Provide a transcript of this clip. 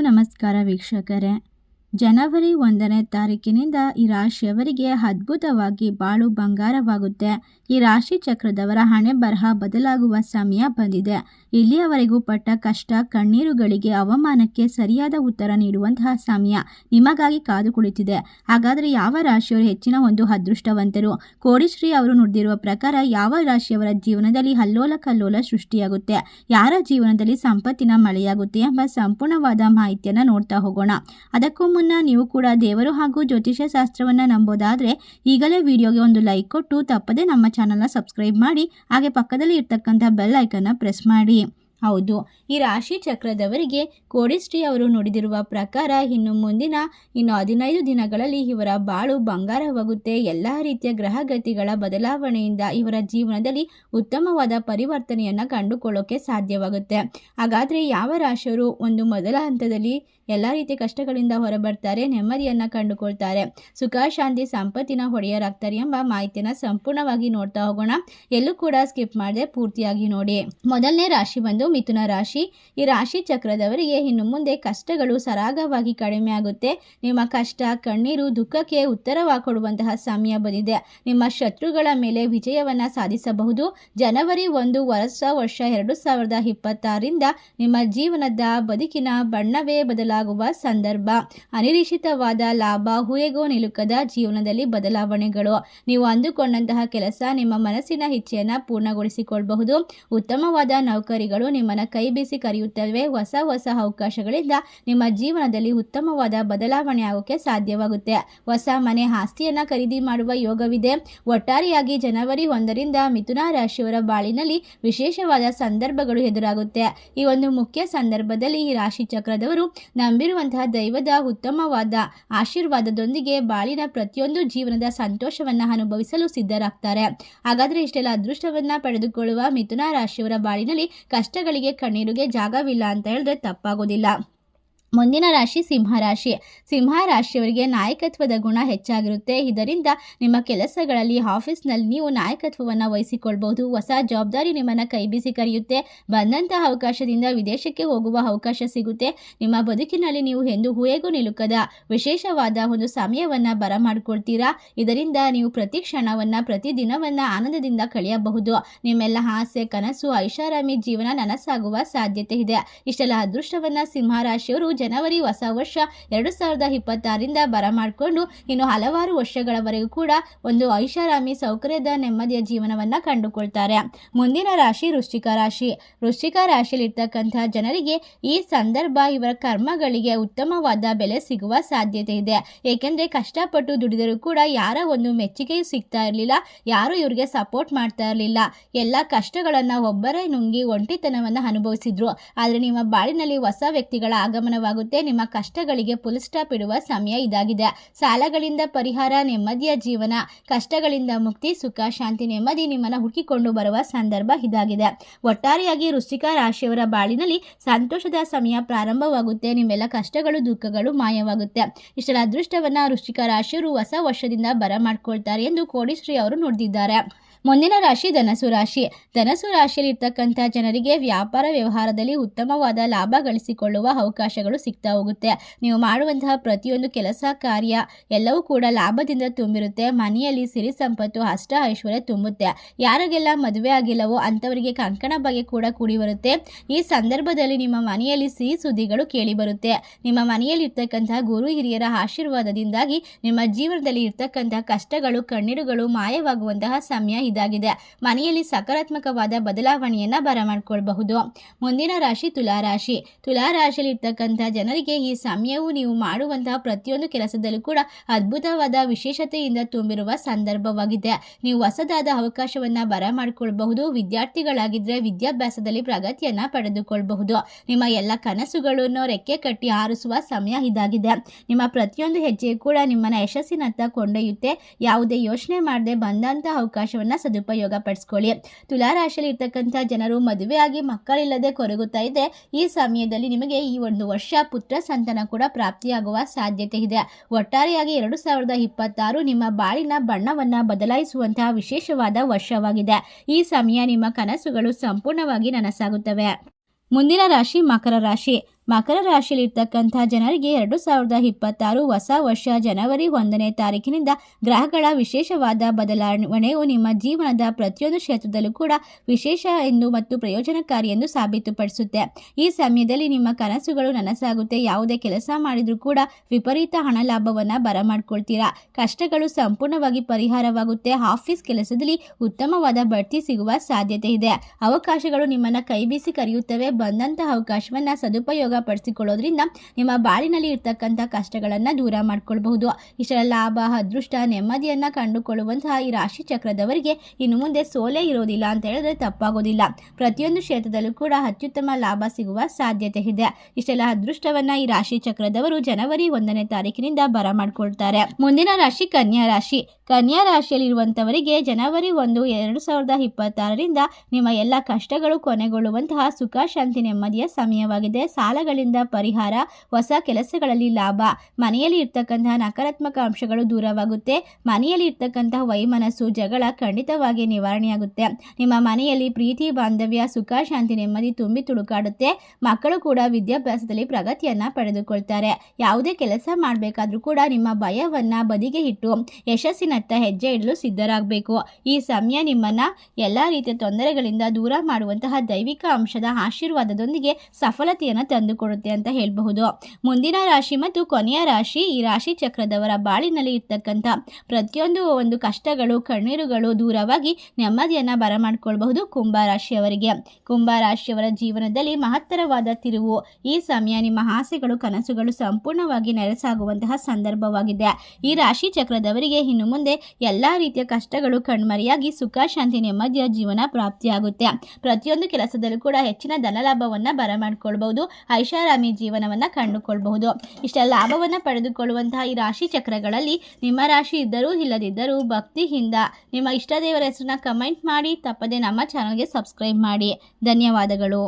ನಮಸ್ಕಾರ ವೀಕ್ಷಕರೇ ಜನವರಿ ಒಂದನೇ ತಾರೀಕಿನಿಂದ ಈ ರಾಶಿಯವರಿಗೆ ಅದ್ಭುತವಾಗಿ ಬಾಳು ಬಂಗಾರವಾಗುತ್ತೆ. ಈ ರಾಶಿ ಚಕ್ರದವರ ಹಣೆ ಬರಹ ಬದಲಾಗುವ ಸಮಯ ಬಂದಿದೆ. ಇಲ್ಲಿಯವರೆಗೂ ಪಟ್ಟ ಕಷ್ಟ, ಕಣ್ಣೀರುಗಳಿಗೆ ಅವಮಾನಕ್ಕೆ ಸರಿಯಾದ ಉತ್ತರ ನೀಡುವಂತಹ ಸಮಯ ನಿಮಗಾಗಿ ಕಾದು ಕುಳಿತಿದೆ ಹಾಗಾದರೆ ಯಾವ ರಾಶಿಯವರು ಹೆಚ್ಚಿನ ಒಂದು ಅದೃಷ್ಟವಂತರು? ಕೋಡಿಶ್ರೀ ಅವರು ನುಡಿದಿರುವ ಪ್ರಕಾರ ಯಾವ ರಾಶಿಯವರ ಜೀವನದಲ್ಲಿ ಹಲ್ಲೋಲ ಕಲ್ಲೋಲ ಸೃಷ್ಟಿಯಾಗುತ್ತೆ? ಯಾರ ಜೀವನದಲ್ಲಿ ಸಂಪತ್ತಿನ ಮಳೆಯಾಗುತ್ತೆ ಎಂಬ ಸಂಪೂರ್ಣವಾದ ಮಾಹಿತಿಯನ್ನು ನೋಡ್ತಾ ಹೋಗೋಣ. ಅದಕ್ಕೂ ಮುನ್ನ ನೀವು ಕೂಡ ದೇವರು ಹಾಗೂ ಜ್ಯೋತಿಷ್ಯ ಶಾಸ್ತ್ರವನ್ನು ನಂಬೋದಾದರೆ ಈಗಲೇ ವಿಡಿಯೋಗೆ ಒಂದು ಲೈಕ್ ಕೊಟ್ಟು ತಪ್ಪದೆ ನಮ್ಮ ಚಾನಲ್ನ ಸಬ್ಸ್ಕ್ರೈಬ್ ಮಾಡಿ ಹಾಗೆ ಪಕ್ಕದಲ್ಲಿ ಇರ್ತಕ್ಕಂಥ ಬೆಲ್ ಐಕನ್ನ ಪ್ರೆಸ್ ಮಾಡಿ. ಹೌದು. ಈ ರಾಶಿ ಚಕ್ರದವರಿಗೆ ಕೋಡಿಶ್ರೀ ಅವರು ನುಡಿದಿರುವ ಪ್ರಕಾರ ಇನ್ನು ಮುಂದಿನ, ಇನ್ನು ಹದಿನೈದು ದಿನಗಳಲ್ಲಿ ಇವರ ಬಾಳು ಬಂಗಾರವಾಗುತ್ತೆ. ಎಲ್ಲ ರೀತಿಯ ಗ್ರಹಗತಿಗಳ ಬದಲಾವಣೆಯಿಂದ ಇವರ ಜೀವನದಲ್ಲಿ ಉತ್ತಮವಾದ ಪರಿವರ್ತನೆಯನ್ನು ಕಂಡುಕೊಳ್ಳೋಕೆ ಸಾಧ್ಯವಾಗುತ್ತೆ. ಹಾಗಾದರೆ ಯಾವ ರಾಶಿಯವರು ಒಂದು ಮೊದಲ ಹಂತದಲ್ಲಿ ಎಲ್ಲ ರೀತಿಯ ಕಷ್ಟಗಳಿಂದ ಹೊರಬರ್ತಾರೆ, ನೆಮ್ಮದಿಯನ್ನು ಕಂಡುಕೊಳ್ತಾರೆ? ಸುಖ, ಶಾಂತಿ, ಸಂಪತ್ತಿನ ಹೊಡೆಯರಾಗ್ತಾರೆ ಎಂಬ ಮಾಹಿತಿಯನ್ನು ಸಂಪೂರ್ಣವಾಗಿ ನೋಡ್ತಾ ಹೋಗೋಣ. ಎಲ್ಲೂ ಕೂಡ ಸ್ಕಿಪ್ ಮಾಡದೆ ಪೂರ್ತಿಯಾಗಿ ನೋಡಿ. ಮೊದಲನೇ ರಾಶಿ ಬಂದು ಮಿಥುನ ರಾಶಿ. ಈ ರಾಶಿ ಚಕ್ರದವರಿಗೆ ಇನ್ನು ಮುಂದೆ ಕಷ್ಟಗಳು ಸರಾಗವಾಗಿ ಕಡಿಮೆ ಆಗುತ್ತೆ. ನಿಮ್ಮ ಕಷ್ಟ, ಕಣ್ಣೀರು ದುಃಖಕ್ಕೆ ಉತ್ತರವ ಕೊಡುವಂತಹ ಸಮಯ ಬಂದಿದೆ. ನಿಮ್ಮ ಶತ್ರುಗಳ ಮೇಲೆ ವಿಜಯವನ್ನ ಸಾಧಿಸಬಹುದು. ಜನವರಿ ಒಂದು ವರ್ಷ ವರ್ಷ ಎರಡು ಸಾವಿರದ ಇಪ್ಪತ್ತಾರರಿಂದ ನಿಮ್ಮ ಜೀವನದ ಬದುಕಿನ ಬಣ್ಣವೇ ಬದಲಾಗುವ ಸಂದರ್ಭ. ಅನಿರೀಕ್ಷಿತವಾದ ಲಾಭ, ಹುಯೆಗೋ ನಿಲುಕದ ಜೀವನದಲ್ಲಿ ಬದಲಾವಣೆಗಳು. ನೀವು ಅಂದುಕೊಂಡಂತಹ ಕೆಲಸ ನಿಮ್ಮ ಮನಸ್ಸಿನ ಇಚ್ಛೆಯನ್ನು ಪೂರ್ಣಗೊಳಿಸಿಕೊಳ್ಳಬಹುದು ಉತ್ತಮವಾದ ನೌಕರಿಗಳು ನಿಮ್ಮನ್ನು ಕೈ ಬೀಸಿ ಕರೆಯುತ್ತವೆ. ಹೊಸ ಹೊಸ ಅವಕಾಶಗಳಿಂದ ನಿಮ್ಮ ಜೀವನದಲ್ಲಿ ಉತ್ತಮವಾದ ಬದಲಾವಣೆ ಆಗೋಕ್ಕೆ ಸಾಧ್ಯವಾಗುತ್ತೆ. ಹೊಸ ಮನೆ ಆಸ್ತಿಯನ್ನು ಖರೀದಿ ಮಾಡುವ ಯೋಗವಿದೆ. ಒಟ್ಟಾರೆಯಾಗಿ ಜನವರಿ ಒಂದರಿಂದ ಮಿಥುನ ರಾಶಿಯವರ ಬಾಳಿನಲ್ಲಿ ವಿಶೇಷವಾದ ಸಂದರ್ಭಗಳು ಎದುರಾಗುತ್ತೆ. ಈ ಒಂದು ಮುಖ್ಯ ಸಂದರ್ಭದಲ್ಲಿ ಈ ರಾಶಿ ಚಕ್ರದವರು ನಂಬಿರುವಂತಹ ದೈವದ ಉತ್ತಮವಾದ ಆಶೀರ್ವಾದದೊಂದಿಗೆ ಬಾಳಿನ ಪ್ರತಿಯೊಂದು ಜೀವನದ ಸಂತೋಷವನ್ನು ಅನುಭವಿಸಲು ಸಿದ್ಧರಾಗ್ತಾರೆ. ಹಾಗಾದರೆ ಇಷ್ಟೆಲ್ಲ ಅದೃಷ್ಟವನ್ನ ಪಡೆದುಕೊಳ್ಳುವ ಮಿಥುನ ರಾಶಿಯವರ ಬಾಳಿನಲ್ಲಿ ಕಷ್ಟಗಳಿಗೆ ಕಣ್ಣೀರಿಗೆ ಜಾಗವಿಲ್ಲ ಅಂತ ಹೇಳಿದ್ರೆ ತಪ್ಪಾಗೋದಿಲ್ಲ. ಮುಂದಿನ ರಾಶಿ ಸಿಂಹ ರಾಶಿ. ಸಿಂಹ ರಾಶಿಯವರಿಗೆ ನಾಯಕತ್ವದ ಗುಣ ಹೆಚ್ಚಾಗಿರುತ್ತೆ. ಇದರಿಂದ ನಿಮ್ಮ ಕೆಲಸಗಳಲ್ಲಿ ಆಫೀಸ್ನಲ್ಲಿ ನೀವು ನಾಯಕತ್ವವನ್ನು ವಹಿಸಿಕೊಳ್ಬಹುದು. ಹೊಸ ಜವಾಬ್ದಾರಿ ನಿಮ್ಮನ್ನು ಕೈಬೀಸಿ ಕರೆಯುತ್ತೆ. ಬಂದಂತಹ ಅವಕಾಶದಿಂದ ವಿದೇಶಕ್ಕೆ ಹೋಗುವ ಅವಕಾಶ ಸಿಗುತ್ತೆ. ನಿಮ್ಮ ಬದುಕಿನಲ್ಲಿ ನೀವು ಎಂದು ಹೂಯೆಗೂ ನಿಲುಕದ ವಿಶೇಷವಾದ ಒಂದು ಸಮಯವನ್ನು ಬರಮಾಡಿಕೊಳ್ತೀರಾ? ಇದರಿಂದ ನೀವು ಪ್ರತಿ ಕ್ಷಣವನ್ನು, ಪ್ರತಿ ದಿನವನ್ನು ಆನಂದದಿಂದ ಕಳೆಯಬಹುದು. ನಿಮ್ಮೆಲ್ಲ ಆಸೆ, ಕನಸು, ಐಷಾರಾಮಿ ಜೀವನ ನನಸಾಗುವ ಸಾಧ್ಯತೆ ಇದೆ. ಇಷ್ಟೆಲ್ಲ ಅದೃಷ್ಟವನ್ನು ಸಿಂಹ ರಾಶಿಯವರು ಜನವರಿ ಹೊಸ ವರ್ಷ ಎರಡು ಸಾವಿರದ ಇಪ್ಪತ್ತಾರರಿಂದ ಬರಮಾಡಿಕೊಂಡು ಇನ್ನು ಹಲವಾರು ವರ್ಷಗಳವರೆಗೂ ಕೂಡ ಒಂದು ಐಷಾರಾಮಿ ಸೌಕರ್ಯದ ನೆಮ್ಮದಿಯ ಜೀವನವನ್ನು ಕಂಡುಕೊಳ್ತಾರೆ. ಮುಂದಿನ ರಾಶಿ ವೃಶ್ಚಿಕ ರಾಶಿ. ವೃಶ್ಚಿಕ ರಾಶಿಯಲ್ಲಿರ್ತಕ್ಕಂಥ ಜನರಿಗೆ ಈ ಸಂದರ್ಭ ಇವರ ಕರ್ಮಗಳಿಗೆ ಉತ್ತಮವಾದ ಬೆಲೆ ಸಿಗುವ ಸಾಧ್ಯತೆ ಇದೆ. ಏಕೆಂದರೆ ಕಷ್ಟಪಟ್ಟು ದುಡಿದರೂ ಕೂಡ ಯಾರ ಒಂದು ಮೆಚ್ಚುಗೆಯೂ ಸಿಗ್ತಾ ಇರಲಿಲ್ಲ, ಯಾರು ಇವರಿಗೆ ಸಪೋರ್ಟ್ ಮಾಡ್ತಾ ಇರಲಿಲ್ಲ. ಎಲ್ಲ ಕಷ್ಟಗಳನ್ನು ಒಬ್ಬರೇ ನುಂಗಿ ಒಂಟಿತನವನ್ನು ಅನುಭವಿಸಿದ್ರು. ಆದರೆ ನಿಮ್ಮ ಬಾಳಿನಲ್ಲಿ ಹೊಸ ವ್ಯಕ್ತಿಗಳ ಆಗಮನವಾಗುತ್ತೆ ನಿಮ್ಮ ಕಷ್ಟಗಳಿಗೆ ಫುಲ್ ಸ್ಟಾಪ್ ಇಡುವ ಸಮಯ ಇದಾಗಿದೆ. ಸಾಲಗಳಿಂದ ಪರಿಹಾರ, ನೆಮ್ಮದಿಯ ಜೀವನ. ಕಷ್ಟಗಳಿಂದ ಮುಕ್ತಿ, ಸುಖ, ಶಾಂತಿ, ನೆಮ್ಮದಿ ನಿಮ್ಮನ್ನು ಹುಡುಕಿಕೊಂಡು ಬರುವ ಸಂದರ್ಭ ಇದಾಗಿದೆ. ಒಟ್ಟಾರೆಯಾಗಿ ವೃಶ್ಚಿಕ ರಾಶಿಯವರ ಬಾಳಿನಲ್ಲಿ ಸಂತೋಷದ ಸಮಯ ಪ್ರಾರಂಭವಾಗುತ್ತೆ. ನಿಮ್ಮೆಲ್ಲ ಕಷ್ಟಗಳು, ದುಃಖಗಳು ಮಾಯವಾಗುತ್ತೆ. ಇಷ್ಟರ ಅದೃಷ್ಟವನ್ನ ವೃಶ್ಚಿಕ ರಾಶಿಯವರು ಹೊಸ ವರ್ಷದಿಂದ ಬರ ಮಾಡ್ಕೊಳ್ತಾರೆ ಎಂದು ಕೋಡಿಶ್ರೀ ಅವರು ನುಡಿದಿದ್ದಾರೆ. ಮುಂದಿನ ರಾಶಿ ಧನಸು ರಾಶಿ. ಧನಸು ರಾಶಿಯಲ್ಲಿ ಇರ್ತಕ್ಕಂಥ ಜನರಿಗೆ ವ್ಯಾಪಾರ ವ್ಯವಹಾರದಲ್ಲಿ ಉತ್ತಮವಾದ ಲಾಭ ಗಳಿಸಿಕೊಳ್ಳುವ ಅವಕಾಶಗಳು ಸಿಗ್ತಾ ಹೋಗುತ್ತೆ. ನೀವು ಮಾಡುವಂತಹ ಪ್ರತಿಯೊಂದು ಕೆಲಸ, ಕಾರ್ಯ ಎಲ್ಲವೂ ಕೂಡ ಲಾಭದಿಂದ ತುಂಬಿರುತ್ತೆ. ಮನೆಯಲ್ಲಿ ಸಿರಿ ಸಂಪತ್ತು, ಅಷ್ಟ ಐಶ್ವರ್ಯ ತುಂಬುತ್ತೆ. ಯಾರಿಗೆಲ್ಲ ಮದುವೆ ಆಗಿಲ್ಲವೋ ಅಂಥವರಿಗೆ ಕಂಕಣ ಬಗೆ ಕೂಡ ಕೂಡಿ ಬರುತ್ತೆ. ಈ ಸಂದರ್ಭದಲ್ಲಿ ನಿಮ್ಮ ಮನೆಯಲ್ಲಿ ಸಿಹಿ ಸುದ್ದಿಗಳು ಕೇಳಿ ಬರುತ್ತೆ. ನಿಮ್ಮ ಮನೆಯಲ್ಲಿ ಇರ್ತಕ್ಕಂತಹ ಗುರು ಹಿರಿಯರ ಆಶೀರ್ವಾದದಿಂದಾಗಿ ನಿಮ್ಮ ಜೀವನದಲ್ಲಿ ಇರ್ತಕ್ಕಂತಹ ಕಷ್ಟಗಳು, ಕಣ್ಣೀರುಗಳು ಮಾಯವಾಗುವಂತಹ ಸಮಯ ಇದಾಗಿದೆ. ಮನೆಯಲ್ಲಿ ಸಕಾರಾತ್ಮಕವಾದ ಬದಲಾವಣೆಯನ್ನ ಬರಮಾಡ್ಕೊಳ್ಬಹುದು. ಮುಂದಿನ ರಾಶಿ ತುಲಾ ರಾಶಿ ತುಲಾ ರಾಶಿಯಲ್ಲಿ ಇರ್ತಕ್ಕಂಥ ಜನರಿಗೆ ಈ ಸಮಯವು ನೀವು ಮಾಡುವಂತಹ ಪ್ರತಿಯೊಂದು ಕೆಲಸದಲ್ಲೂ ಕೂಡ ಅದ್ಭುತವಾದ ವಿಶೇಷತೆಯಿಂದ ತುಂಬಿರುವ ಸಂದರ್ಭವಾಗಿದೆ. ನೀವು ಹೊಸದಾದ ಅವಕಾಶವನ್ನ ಬರಮಾಡಿಕೊಳ್ಬಹುದು ವಿದ್ಯಾರ್ಥಿಗಳಾಗಿದ್ರೆ ವಿದ್ಯಾಭ್ಯಾಸದಲ್ಲಿ ಪ್ರಗತಿಯನ್ನ ಪಡೆದುಕೊಳ್ಳಬಹುದು ನಿಮ್ಮ ಎಲ್ಲ ಕನಸುಗಳನ್ನು ರೆಕ್ಕೆ ಕಟ್ಟಿ ಹಾರಿಸುವ ಸಮಯ ಇದಾಗಿದೆ. ನಿಮ್ಮ ಪ್ರತಿಯೊಂದು ಹೆಜ್ಜೆ ಕೂಡ ನಿಮ್ಮನ್ನ ಯಶಸ್ಸಿನತ್ತ ಕೊಂಡೊಯ್ಯುತ್ತೆ. ಯಾವುದೇ ಯೋಚನೆ ಮಾಡದೆ ಬಂದಂತಹ ಅವಕಾಶವನ್ನ ಸದುಪಯೋಗ ಪಡಿಸ್ಕೊಳ್ಳಿ ತುಲಾರಾಶಿಯಲ್ಲಿ ಇರ್ತಕ್ಕಂಥ ಜನರು ಮದುವೆಯಾಗಿ ಮಕ್ಕಳಿಲ್ಲದೆ ಕೊರಗುತ್ತಾ ಇದೆ ಈ ಸಮಯದಲ್ಲಿ ನಿಮಗೆ ಈ ಒಂದು ವರ್ಷ ಪುತ್ರ ಸಂತನ ಕೂಡ ಪ್ರಾಪ್ತಿಯಾಗುವ ಸಾಧ್ಯತೆ ಇದೆ. ಒಟ್ಟಾರೆಯಾಗಿ ಎರಡು ಸಾವಿರದ ಇಪ್ಪತ್ತಾರು ನಿಮ್ಮ ಬಾಳಿನ ಬಣ್ಣವನ್ನ ಬದಲಾಯಿಸುವಂತಹ ವಿಶೇಷವಾದ ವರ್ಷವಾಗಿದೆ. ಈ ಸಮಯ ನಿಮ್ಮ ಕನಸುಗಳು ಸಂಪೂರ್ಣವಾಗಿ ನನಸಾಗುತ್ತವೆ. ಮುಂದಿನ ರಾಶಿ ಮಕರ ರಾಶಿ. ಮಕರ ರಾಶಿಯಲ್ಲಿ ಇರ್ತಕ್ಕಂಥ ಜನರಿಗೆ ಎರಡು ಸಾವಿರದ ಇಪ್ಪತ್ತಾರು ಹೊಸ ವರ್ಷ ಜನವರಿ ಒಂದನೇ ತಾರೀಕಿನಿಂದ ಗ್ರಹಗಳ ವಿಶೇಷವಾದ ಬದಲಾವಣೆಯು ನಿಮ್ಮ ಜೀವನದ ಪ್ರತಿಯೊಂದು ಕ್ಷೇತ್ರದಲ್ಲೂ ಕೂಡ ವಿಶೇಷ ಎಂದು ಮತ್ತು ಪ್ರಯೋಜನಕಾರಿ ಎಂದು ಸಾಬೀತುಪಡಿಸುತ್ತೆ. ಈ ಸಮಯದಲ್ಲಿ ನಿಮ್ಮ ಕನಸುಗಳು ನನಸಾಗುತ್ತೆ. ಯಾವುದೇ ಕೆಲಸ ಮಾಡಿದರೂ ಕೂಡ ವಿಪರೀತ ಹಣ ಲಾಭವನ್ನು ಬರಮಾಡ್ಕೊಳ್ತೀರಾ? ಕಷ್ಟಗಳು ಸಂಪೂರ್ಣವಾಗಿ ಪರಿಹಾರವಾಗುತ್ತೆ. ಆಫೀಸ್ ಕೆಲಸದಲ್ಲಿ ಉತ್ತಮವಾದ ಬಡ್ತಿ ಸಿಗುವ ಸಾಧ್ಯತೆ ಇದೆ. ಅವಕಾಶಗಳು ನಿಮ್ಮನ್ನ ಕೈಬೀಸಿ ಕರೆಯುತ್ತವೆ. ಬಂದಂತಹ ಅವಕಾಶವನ್ನ ಸದುಪಯೋಗ ಪಡಿಸಿಕೊಳ್ಳೋದ್ರಿಂದ ನಿಮ್ಮ ಬಾಳಿನಲ್ಲಿ ಇರ್ತಕ್ಕಂಥ ಕಷ್ಟಗಳನ್ನ ದೂರ ಮಾಡ್ಕೊಳ್ಬಹುದು. ಇಷ್ಟರ ಲಾಭ, ಅದೃಷ್ಟ, ನೆಮ್ಮದಿಯನ್ನ ಕಂಡುಕೊಳ್ಳುವಂತಹ ಈ ರಾಶಿ ಚಕ್ರದವರಿಗೆ ಇನ್ನು ಮುಂದೆ ಸೋಲೆ ಇರೋದಿಲ್ಲ ಅಂತ ಹೇಳಿದ್ರೆ ತಪ್ಪಾಗೋದಿಲ್ಲ. ಪ್ರತಿಯೊಂದು ಕ್ಷೇತ್ರದಲ್ಲೂ ಕೂಡ ಅತ್ಯುತ್ತಮ ಲಾಭ ಸಿಗುವ ಸಾಧ್ಯತೆ ಇದೆ. ಇಷ್ಟೆಲ್ಲ ಅದೃಷ್ಟವನ್ನ ಈ ರಾಶಿ ಚಕ್ರದವರು ಜನವರಿ ಒಂದನೇ ತಾರೀಕಿನಿಂದ ಬರಮಾಡ್ಕೊಳ್ತಾರೆ ಮುಂದಿನ ರಾಶಿ ಕನ್ಯಾ ರಾಶಿ. ಕನ್ಯಾ ರಾಶಿಯಲ್ಲಿರುವಂತವರಿಗೆ ಜನವರಿ ಒಂದು, ಎರಡು ಸಾವಿರದ ಇಪ್ಪತ್ತಾರರಿಂದ ನಿಮ್ಮ ಎಲ್ಲ ಕಷ್ಟಗಳು ಕೊನೆಗೊಳ್ಳುವಂತಹ ಸುಖ, ಶಾಂತಿ, ನೆಮ್ಮದಿಯ ಸಮಯವಾಗಿದೆ. ಸಾಲಗಳಿಂದ ಪರಿಹಾರ, ಹೊಸ ಕೆಲಸಗಳಲ್ಲಿ ಲಾಭ. ಮನೆಯಲ್ಲಿ ಇರ್ತಕ್ಕಂತಹ ನಕಾರಾತ್ಮಕ ಅಂಶಗಳು ದೂರವಾಗುತ್ತೆ. ಮನೆಯಲ್ಲಿ ಇರ್ತಕ್ಕಂತಹ ವೈಮನಸ್ಸು, ಜಗಳ ಖಂಡಿತವಾಗಿ ನಿವಾರಣೆಯಾಗುತ್ತೆ. ನಿಮ್ಮ ಮನೆಯಲ್ಲಿ ಪ್ರೀತಿ, ಬಾಂಧವ್ಯ, ಸುಖ, ಶಾಂತಿ, ನೆಮ್ಮದಿ ತುಂಬಿ ತುಳುಕಾಡುತ್ತೆ. ಮಕ್ಕಳು ಕೂಡ ವಿದ್ಯಾಭ್ಯಾಸದಲ್ಲಿ ಪ್ರಗತಿಯನ್ನ ಪಡೆದುಕೊಳ್ತಾರೆ. ಯಾವುದೇ ಕೆಲಸ ಮಾಡಬೇಕಾದ್ರೂ ಕೂಡ ನಿಮ್ಮ ಭಯವನ್ನ ಬದಿಗೆ ಇಟ್ಟು ಯಶಸ್ಸಿನತ್ತ ಹೆಜ್ಜೆ ಇಡಲು ಸಿದ್ಧರಾಗಬೇಕು. ಈ ಸಮಯ ನಿಮ್ಮನ್ನ ಎಲ್ಲ ರೀತಿಯ ತೊಂದರೆಗಳಿಂದ ದೂರ ಮಾಡುವಂತಹ ದೈವಿಕ ಅಂಶದ ಆಶೀರ್ವಾದದೊಂದಿಗೆ ಸಫಲತೆಯನ್ನು ತಂದುಕೊಡುತ್ತೆ ಅಂತ ಹೇಳಬಹುದು. ಮುಂದಿನ ರಾಶಿ ಮತ್ತು ಕೊನೆಯ ರಾಶಿ ಈ ರಾಶಿ ಚಕ್ರದವರ ಬಾಳಿನಲ್ಲಿ ಇರ್ತಕ್ಕಂಥ ಪ್ರತಿಯೊಂದು ಒಂದು ಕಷ್ಟಗಳು, ಕಣ್ಣೀರುಗಳು ದೂರವಾಗಿ ನೆಮ್ಮದಿಯನ್ನು ಬರಮಾಡಿಕೊಳ್ಬಹುದು ಕುಂಭ ರಾಶಿಯವರಿಗೆ. ಕುಂಭ ರಾಶಿಯವರ ಜೀವನದಲ್ಲಿ ಮಹತ್ತರವಾದ ತಿರುವು. ಈ ಸಮಯ ನಿಮ್ಮ ಆಸೆಗಳು, ಕನಸುಗಳು ಸಂಪೂರ್ಣವಾಗಿ ನೆರಸಾಗುವಂತಹ ಸಂದರ್ಭವಾಗಿದೆ. ಈ ರಾಶಿ ಚಕ್ರದವರಿಗೆ ಇನ್ನು ಮುಂದೆ ಎಲ್ಲ ರೀತಿಯ ಕಷ್ಟಗಳು, ಕಣ್ಮರೆಯಾಗಿ ಸುಖ, ಶಾಂತಿ, ನೆಮ್ಮದಿಯ ಜೀವನ ಪ್ರಾಪ್ತಿಯಾಗುತ್ತೆ. ಪ್ರತಿಯೊಂದು ಕೆಲಸದಲ್ಲೂ ಕೂಡ ಹೆಚ್ಚಿನ ಧನಲಾಭವನ್ನು ಬರಮಾಡ್ಕೊಳ್ಬಹುದು. ಐಷಾರಾಮಿ ಜೀವನವನ್ನು ಕಂಡುಕೊಳ್ಬಹುದು. ಇಷ್ಟ ಲಾಭವನ್ನು ಪಡೆದುಕೊಳ್ಳುವಂತಹ ಈ ರಾಶಿ ಚಕ್ರಗಳಲ್ಲಿ ನಿಮ್ಮ ರಾಶಿ ಇದ್ದರೂ ಇಲ್ಲದಿದ್ದರೂ ಭಕ್ತಿಯಿಂದ ನಿಮ್ಮ ಇಷ್ಟ ದೇವರ ಹೆಸರನ್ನ ಕಮೆಂಟ್ ಮಾಡಿ, ತಪ್ಪದೆ ನಮ್ಮ ಚಾನಲ್ಗೆ ಸಬ್ಸ್ಕ್ರೈಬ್ ಮಾಡಿ. ಧನ್ಯವಾದಗಳು.